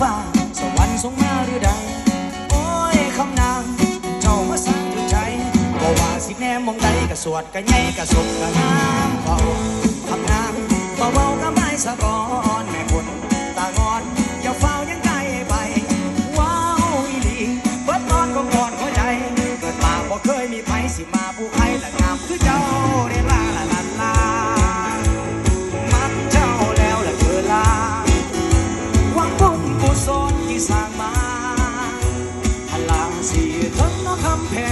ฟ้า สวรรค์ทรงมาหรือใด โอ้ยคำนาง เจ้ามาสั่งถึงใจก็ว่าสิแน่มองใดกะสวดกะไงกะสบกะน้ำเบาคำนางเบาๆก็ไม่สะกอนแม่คนตางอนอย่าเฝ้ายังไกลไป ว้าวอีหลีเบิดตอนขอก่อนหัวใจ เกิดมาบ่เคยมีไผสิมาผู้ อคำแพง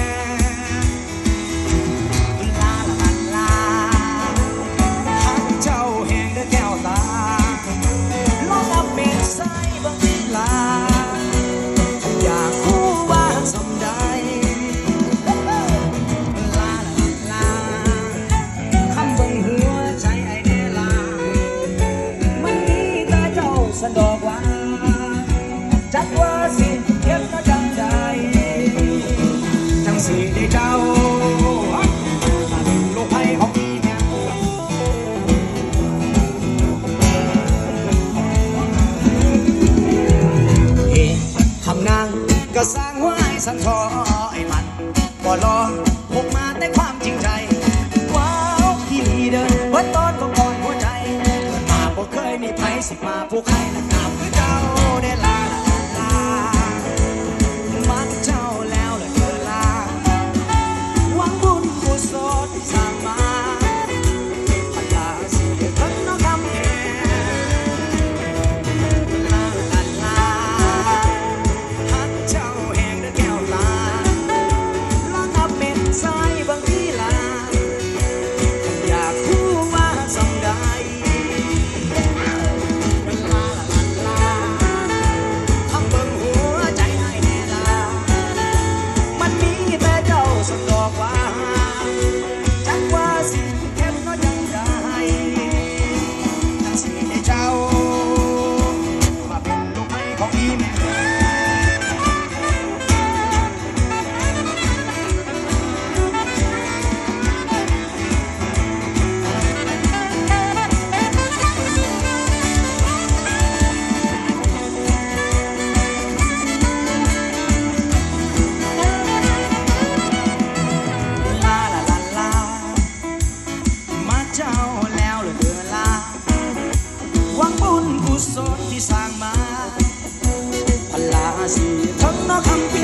เจ้าลูกไผ่ของพี่เนี่ยเอ๊ะทำงานก็สร้างหัวไอ้สันทอไอ้มันบ่รอพกมาแต่ความจริงใจ ว้าวพี่ลีเดินวัดตอนก็ก่อนหัวใจเกิดมาบ่เคยมีไผสิมาผู้ใครละงามคือเจ้า Lord is my tim chao leo là đường la. Quang bốn cú sốt đi sang mai 喜从那坎